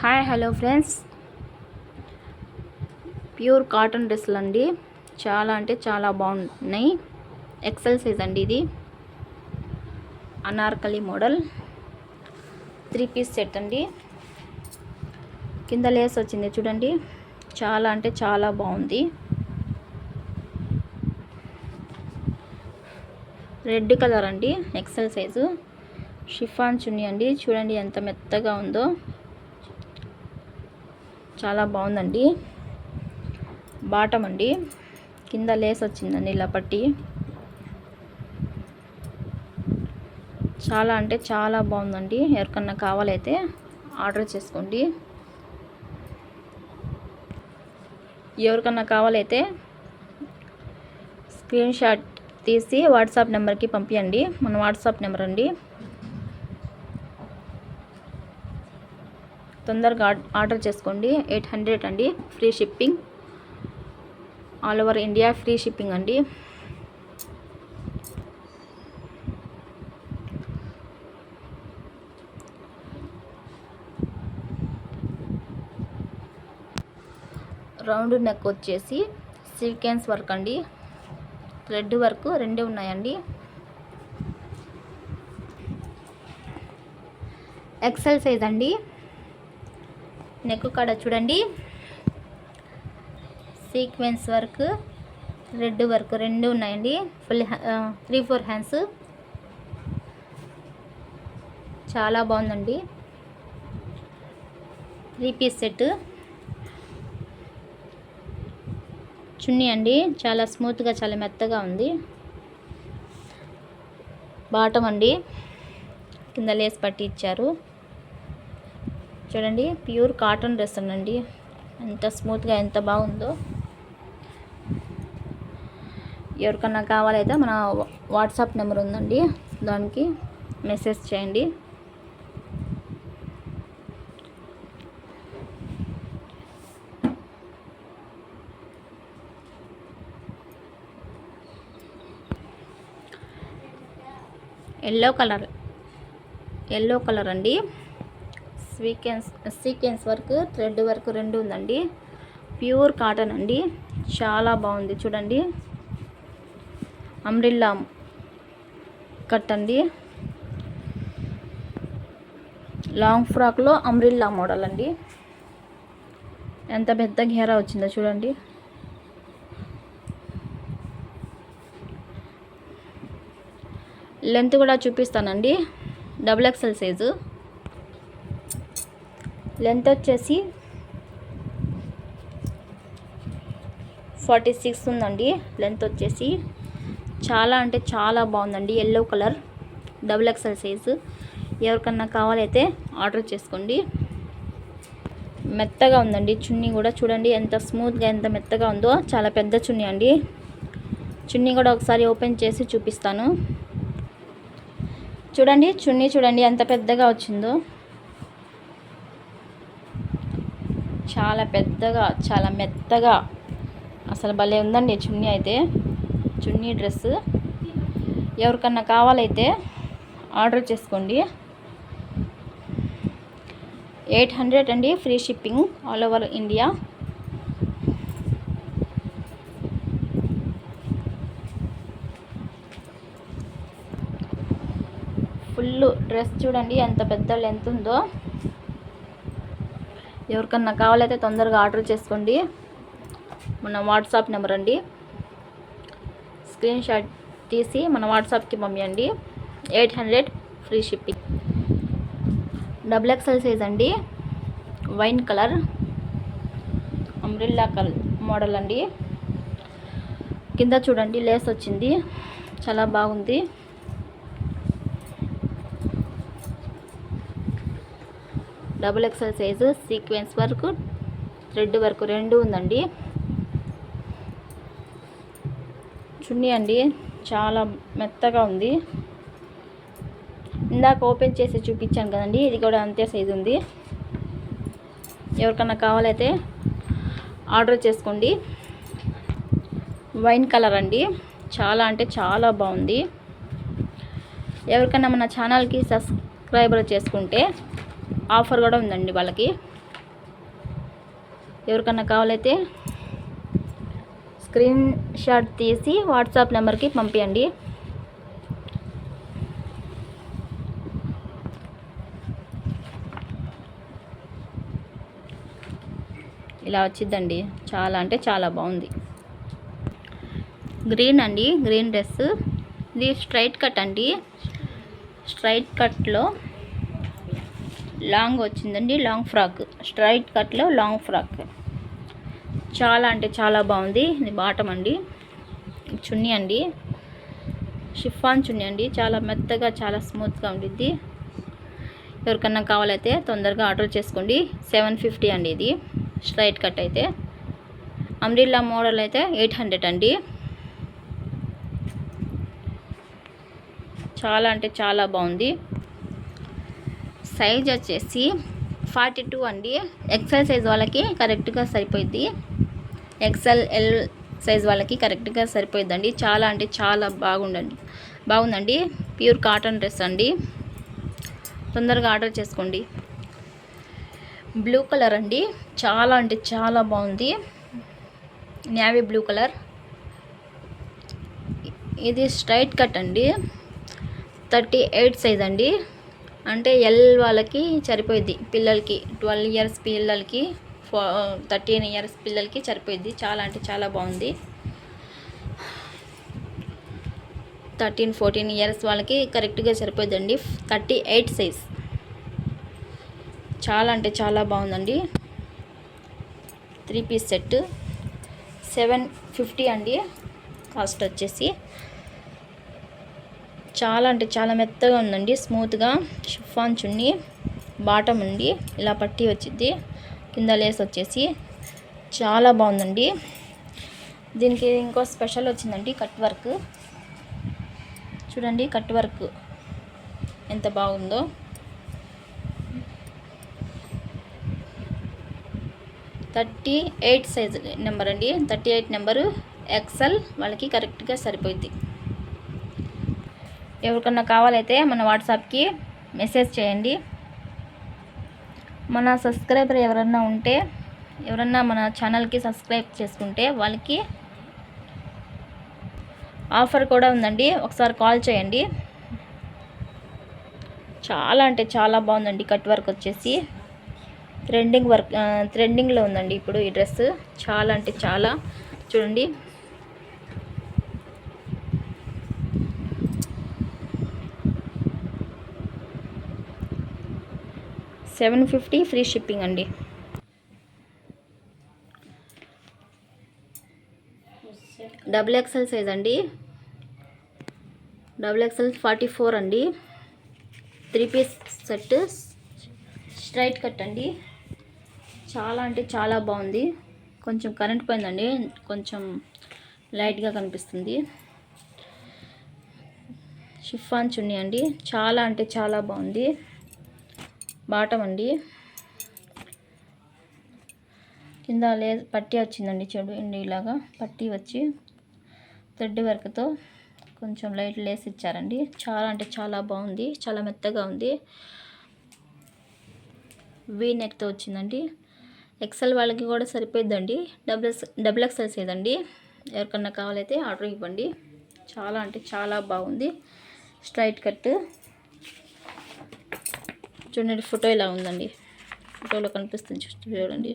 Hi hello friends. Pure cotton డ్రెస్సులు అండి. చాలా అంటే చాలా బాగున్నాయి. ఎక్సెల్ సైజ్ అండి ఇది. Anarkali model. Three piece set అండి. కింద లేస్ వచ్చింది చూడండి. చాలా అంటే చాలా బాగుంది. రెడ్ కలర్ అండి. ఎక్సెల్ సైజు షిఫాన్ చున్నీ అండి. చూడండి ఎంత మెత్తగా ఉందో. చాలా బాగుందండి. బాటం అండి కింద లేస్ వచ్చిందండి ఇలా పట్టి. చాలా అంటే చాలా బాగుందండి. ఎవరికన్నా కావాలైతే ఆర్డర్ చేసుకోండి. ఎవరికన్నా కావాలైతే స్క్రీన్ షాట్ తీసి వాట్సాప్ నెంబర్కి పంపించండి మన వాట్సాప్ నెంబర్ అండి. తొందరగా ఆర్డర్ చేసుకోండి. ఎయిట్ హండ్రెడ్ అండి. Free shipping. All over India free shipping అండి. రౌండ్ నెక్ వచ్చేసి సీక్వెన్స్ వర్క్ అండి. థ్రెడ్ వర్క్ రెండే ఉన్నాయండి. ఎక్సెల్ సైజ్ అండి. నెక్ కాడ చూడండి. సీక్వెన్స్ వర్క్ రెడ్ వర్క్ రెండు ఉన్నాయండి. ఫుల్ త్రీ ఫోర్ హ్యాండ్స్ చాలా బాగుందండి. త్రీ పీస్ సెట్ చున్నీ అండి. చాలా స్మూత్గా చాలా మెత్తగా ఉంది. బాటం అండి. కింద లేస్ పట్టి ఇచ్చారు. చూడండి ప్యూర్ కాటన్ డ్రెస్ అండి. ఎంత స్మూత్గా ఎంత బాగుందో. ఎవరికన్నా కావాలైతే మన వాట్సాప్ నెంబర్ ఉందండి. దానికి మెసేజ్ చేయండి. ఎల్లో కలర్ ఎల్లో కలర్ అండి. Sequence sequence work thread work రెండు ఉందండి. ప్యూర్ కాటన్ అండి. చాలా బాగుంది చూడండి. అమ్రిల్లా కట్ అండి. లాంగ్ ఫ్రాక్లో అమ్రిల్లా మోడల్ అండి. ఎంత పెద్ద ఘేరా వచ్చిందో చూడండి. లెంత్ కూడా చూపిస్తానండి. Double XL size. లెంత్ వచ్చేసి ఫార్టీ సిక్స్ ఉందండి. లెంత్ వచ్చేసి చాలా అంటే చాలా బాగుందండి. Yellow colour double XL size ఎవరికన్నా కావాలైతే ఆర్డర్ చేసుకోండి. మెత్తగా ఉందండి చున్నీ కూడా. చూడండి ఎంత స్మూత్గా ఎంత మెత్తగా ఉందో. చాలా పెద్ద చున్నీ అండి. చున్నీ కూడా ఒకసారి ఓపెన్ చేసి చూపిస్తాను. చూడండి చున్నీ చూడండి ఎంత పెద్దగా వచ్చిందో. చాలా పెద్దగా చాలా మెత్తగా. అసలు భలే ఉందండి చున్నీ అయితే. చున్నీ డ్రెస్. ఎవరికన్నా కావాలైతే ఆర్డర్ చేసుకోండి. ఎయిట్ హండ్రెడ్ అండి free shipping all over India. Full dress చూడండి ఎంత పెద్ద లెంత్ ఉందో. ఎవరికన్నా కావాలైతే తొందరగా ఆర్డర్ చేసుకోండి. మన వాట్సాప్ నెంబర్ అండి. స్క్రీన్ షాట్ తీసి మన వాట్సాప్కి పంపించండి eight hundred free shipping. Double XL size అండి. Wine colour. Umbrella colour model అండి. కింద చూడండి లేస్ వచ్చింది. చాలా బాగుంది. Double XL size sequence work thread work రెండు ఉందండి. చున్నీ అండి చాలా మెత్తగా ఉంది. ఇందాక ఓపెన్ చేసి చూపించాను కదండి ఇది కూడా అంతే సైజు ఉంది. ఎవరికన్నా కావాలైతే ఆర్డర్ చేసుకోండి. వైన్ కలర్ అండి చాలా అంటే చాలా బాగుంది. ఎవరికైనా మన ఛానల్కి సబ్స్క్రైబర్ చేసుకుంటే ఆఫర్ కూడా ఉందండి వాళ్ళకి. ఎవరికన్నా కావాలైతే స్క్రీన్ షాట్ తీసి వాట్సాప్ నెంబర్కి పంపించండి ఇలా వచ్చిందండి. చాలా అంటే చాలా బాగుంది. గ్రీన్ అండి గ్రీన్ డ్రెస్. ఇది స్ట్రైట్ కట్ అండి. స్ట్రైట్ కట్లో లాంగ్ వచ్చిందండి లాంగ్ ఫ్రాక్. స్ట్రైట్ కట్లో లాంగ్ ఫ్రాక్. చాలా అంటే చాలా బాగుంది. ఇది బాటం అండి. చున్నీ అండి. షిఫాన్ చున్నీ అండి. చాలా మెత్తగా చాలా స్మూత్గా ఉండిద్ది. ఎవరికన్నా కావాలైతే తొందరగా ఆర్డర్ చేసుకోండి. సెవెన్ ఫిఫ్టీ అండి ఇది. స్ట్రైట్ కట్ అయితే. అమ్రిల్లా మోడల్ అయితే ఎయిట్ హండ్రెడ్ అండి. చాలా అంటే చాలా బాగుంది. సైజ్ వచ్చేసి ఫార్టీ టూ అండి. ఎక్సెల్ సైజ్ వాళ్ళకి కరెక్ట్గా సరిపోయింది ఎక్సెల్ ఎల్ సైజ్ వాళ్ళకి కరెక్ట్గా సరిపోయిందండి చాలా అంటే చాలా బాగుండండి. బాగుందండి. ప్యూర్ కాటన్ డ్రెస్ అండి. తొందరగా ఆర్డర్ చేసుకోండి. బ్లూ కలర్ అండి. చాలా అంటే చాలా బాగుంది. నావీ బ్లూ కలర్ ఇది స్ట్రైట్ కట్ అండి. థర్టీ ఎయిట్ సైజ్ అండి. అంటే ఎల్ వాళ్ళకి సరిపోయింది పిల్లలకి ట్వెల్వ్ ఇయర్స్ పిల్లలకి ఫో థర్టీన్ ఇయర్స్ పిల్లలకి సరిపోయిద్ది. చాలా అంటే చాలా బాగుంది. థర్టీన్ ఫోర్టీన్ ఇయర్స్ వాళ్ళకి కరెక్ట్గా సరిపోయిందండి థర్టీ ఎయిట్ సైజ్ చాలా అంటే చాలా బాగుందండి. Three piece set seven fifty అండి. కాస్ట్ వచ్చేసి. చాలా అంటే చాలా మెత్తగా ఉందండి. స్మూత్గా షిఫాన్ చున్నీ బాటమ్ ఉండి ఇలా పట్టి వచ్చింది కింద లేస్ వచ్చేసి చాలా బాగుందండి. దీనికి ఇంకో స్పెషల్ వచ్చిందండి కట్ వర్క్. చూడండి కట్ వర్క్ ఎంత బాగుందో. థర్టీ ఎయిట్ సైజ్ నెంబర్ అండి. Thirty eight number XL. వాళ్ళకి కరెక్ట్గా సరిపోయింది ఎవరికన్నా కావాలైతే మన వాట్సాప్కి మెసేజ్ చేయండి. మన సబ్స్క్రైబర్ ఎవరన్నా ఉంటే ఎవరన్నా మన ఛానల్కి సబ్స్క్రైబ్ చేసుకుంటే వాళ్ళకి ఆఫర్ కూడా ఉందండి. ఒకసారి కాల్ చేయండి. చాలా అంటే చాలా బాగుందండి కట్ వర్క్ వచ్చేసి. ట్రెండింగ్ వర్క్ ట్రెండింగ్లో ఉందండి ఇప్పుడు ఈ డ్రెస్ చాలా అంటే చాలా. చూడండి. సెవెన్ ఫిఫ్టీ ఫ్రీ షిప్పింగ్ అండి. డబుల్ ఎక్సెల్ సైజ్ అండి. డబుల్ ఎక్సెల్ ఫార్టీ ఫోర్ అండి. Three piece set straight cut అండి. చాలా అంటే చాలా బాగుంది. కొంచెం కరెంట్ పోయిందండి. కొంచెం లైట్గా కనిపిస్తుంది. షిఫాన్ చున్నీ అండి. చాలా అంటే చాలా బాగుంది. బాటం అండి కింద లే పట్టి వచ్చిందండి చెడు ఇండి ఇలాగా పట్టి వచ్చి థ్రెడ్ వర్క్తో కొంచెం లైట్ లేస్ ఇచ్చారండి. చాలా అంటే చాలా బాగుంది చాలా మెత్తగా ఉంది. వీ నెక్తో వచ్చిందండి. ఎక్సెల్ వాళ్ళకి కూడా సరిపోయిద్దండి. డబుల్ ఎక్స్ డబుల్ ఎక్సెల్ ఏదండి ఎవరికన్నా కావాలైతే ఆర్డర్ ఇవ్వండి. చాలా అంటే చాలా బాగుంది. స్ట్రైట్ కట్ చూడండి ఫోటో ఇలా ఉందండి. ఫోటోలో కనిపిస్తుంది చూడండి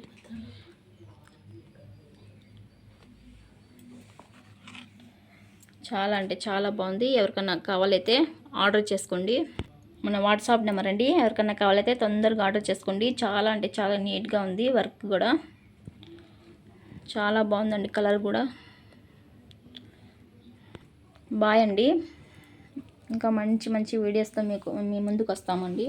చాలా అంటే చాలా బాగుంది. ఎవరికన్నా కావాలైతే ఆర్డర్ చేసుకోండి. మన వాట్సాప్ నెంబర్ అండి. ఎవరికన్నా కావాలైతే తొందరగా ఆర్డర్ చేసుకోండి. చాలా అంటే చాలా నీట్గా ఉంది వర్క్ కూడా. చాలా బాగుందండి కలర్ కూడా. బాయ్ అండి. ఇంకా మంచి మంచి వీడియోస్తో మీకు మీ ముందుకు వస్తామండి.